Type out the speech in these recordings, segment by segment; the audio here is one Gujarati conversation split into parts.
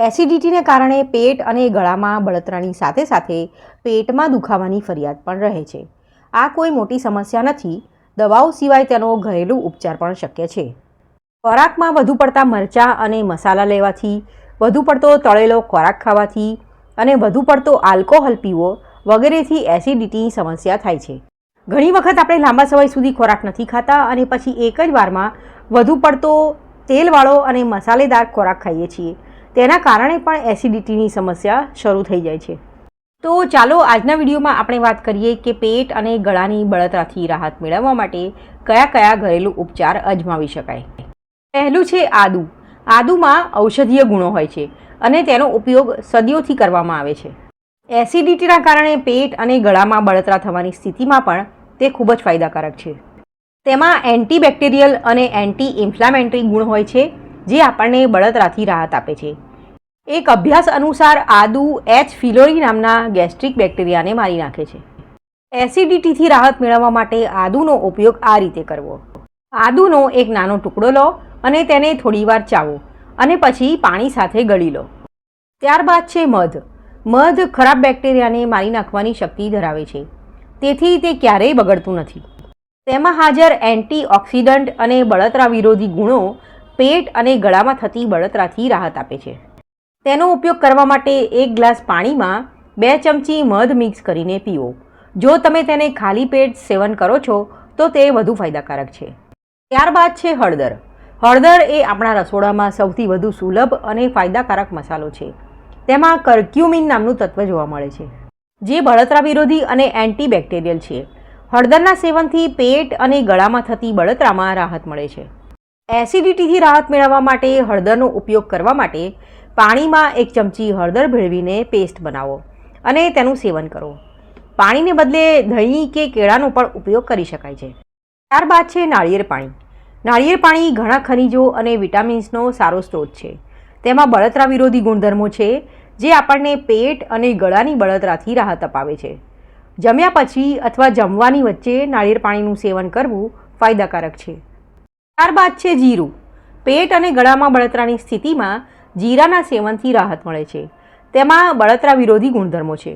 એસિડિટીને કારણે પેટ અને ગળામાં બળતરાની સાથે સાથે પેટમાં દુખાવાની ફરિયાદ પણ રહે છે. આ કોઈ મોટી સમસ્યા નથી. દવાઓ સિવાય તેનો ઘરેલું ઉપચાર પણ શક્ય છે. ખોરાકમાં વધુ પડતા મરચાં અને મસાલા લેવાથી, વધુ પડતો તળેલો ખોરાક ખાવાથી અને વધુ પડતો આલ્કોહોલ પીવો વગેરેથી એસિડિટીની સમસ્યા થાય છે. ઘણી વખત આપણે લાંબા સમય સુધી ખોરાક નથી ખાતા અને પછી એક જ વારમાં વધુ પડતો તેલવાળો અને મસાલેદાર ખોરાક ખાઈએ છીએ. તેના કારણે પણ એસિડિટીની સમસ્યા શરૂ થઈ જાય છે. તો ચાલો આજના વિડીયોમાં આપણે વાત કરીએ કે પેટ અને ગળાની બળતરાથી રાહત મેળવવા માટે કયા કયા ઘરેલું ઉપચાર અજમાવી શકાય. પહેલું છે આદુ. આદુમાં ઔષધીય ગુણો હોય છે અને તેનો ઉપયોગ સદીઓથી કરવામાં આવે છે. એસિડિટીના કારણે પેટ અને ગળામાં બળતરા થવાની સ્થિતિમાં પણ તે ખૂબ જ ફાયદાકારક છે. તેમાં એન્ટીબેક્ટેરિયલ અને એન્ટી ઇન્ફ્લામેન્ટરી ગુણ હોય છે જે આપણને બળતરાથી રાહત આપે છે. એક અભ્યાસ અનુસાર આદુ એચ ફિલોરી નામના ગેસ્ટ્રિક બેક્ટેરિયાને મારી નાખે છે. એસિડિટીથી રાહત મેળવવા માટે આદુનો ઉપયોગ આ રીતે કરવો. આદુનો એક નાનો ટુકડો લો અને તેને થોડીવાર ચાવો અને પછી પાણી સાથે ગળી લો. ત્યારબાદ છે મધ. મધ ખરાબ બેક્ટેરિયાને મારી નાખવાની શક્તિ ધરાવે છે. તેથી તે ક્યારેય બગડતું નથી. તેમાં હાજર એન્ટીઓક્સિડન્ટ અને બળતરા વિરોધી ગુણો પેટ અને ગળામાં થતી બળતરાથી રાહત આપે છે. તેનો ઉપયોગ કરવા માટે એક ગ્લાસ પાણીમાં બે ચમચી મધ મિક્સ કરીને પીવો. જો તમે તેને ખાલી પેટ સેવન કરો છો, તો તે વધુ ફાયદાકારક છે. ત્યારબાદ છે હળદર. હળદર એ આપણા રસોડામાં સૌથી વધુ સુલભ અને ફાયદાકારક મસાલો છે. તેમાં કર્ક્યુમિન નામનું તત્વ જોવા મળે છે, જે બળતરા વિરોધી અને એન્ટીબેક્ટેરિયલ છે. હળદરના સેવનથી પેટ અને ગળામાં થતી બળતરામાં રાહત મળે છે. એસિડિટીથી રાહત મેળવવા માટે હળદરનો ઉપયોગ કરવા માટે પાણીમાં એક ચમચી હળદર ભેળવીને પેસ્ટ બનાવો અને તેનું સેવન કરો. પાણીને બદલે દહીં કે કેળાનો પણ ઉપયોગ કરી શકાય છે. ત્યારબાદ છે નાળિયેર પાણી. નાળિયેર પાણી ઘણા ખનિજો અને વિટામિન્સનો સારો સ્ત્રોત છે. તેમાં બળતરા વિરોધી ગુણધર્મો છે, જે આપણને પેટ અને ગળાની બળતરાથી રાહત અપાવે છે. જમ્યા પછી અથવા જમવાની વચ્ચે નાળિયેર પાણીનું સેવન કરવું ફાયદાકારક છે. ત્યારબાદ છે જીરું. પેટ અને ગળામાં બળતરાની સ્થિતિમાં જીરાના સેવનથી રાહત મળે છે. તેમાં બળતરા વિરોધી ગુણધર્મો છે.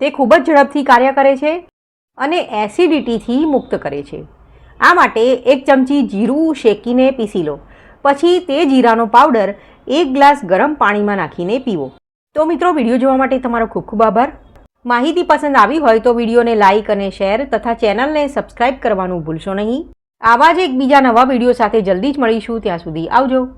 તે ખૂબ જ ઝડપથી કાર્ય કરે છે અને એસિડિટીથી મુક્ત કરે છે. આ માટે એક ચમચી જીરું શેકીને પીસી લો. પછી તે જીરાનો પાવડર એક ગ્લાસ ગરમ પાણીમાં નાખીને પીવો. તો મિત્રો, વીડિયો જોવા માટે તમારો ખૂબ ખૂબ આભાર. માહિતી પસંદ આવી હોય તો વિડીયોને લાઇક અને શેર તથા ચેનલને સબસ્ક્રાઇબ કરવાનું ભૂલશો નહીં. આવા જ એક બીજા નવા વીડિયો સાથે જલ્દી જ મળીશું. ત્યાં સુધી આવજો.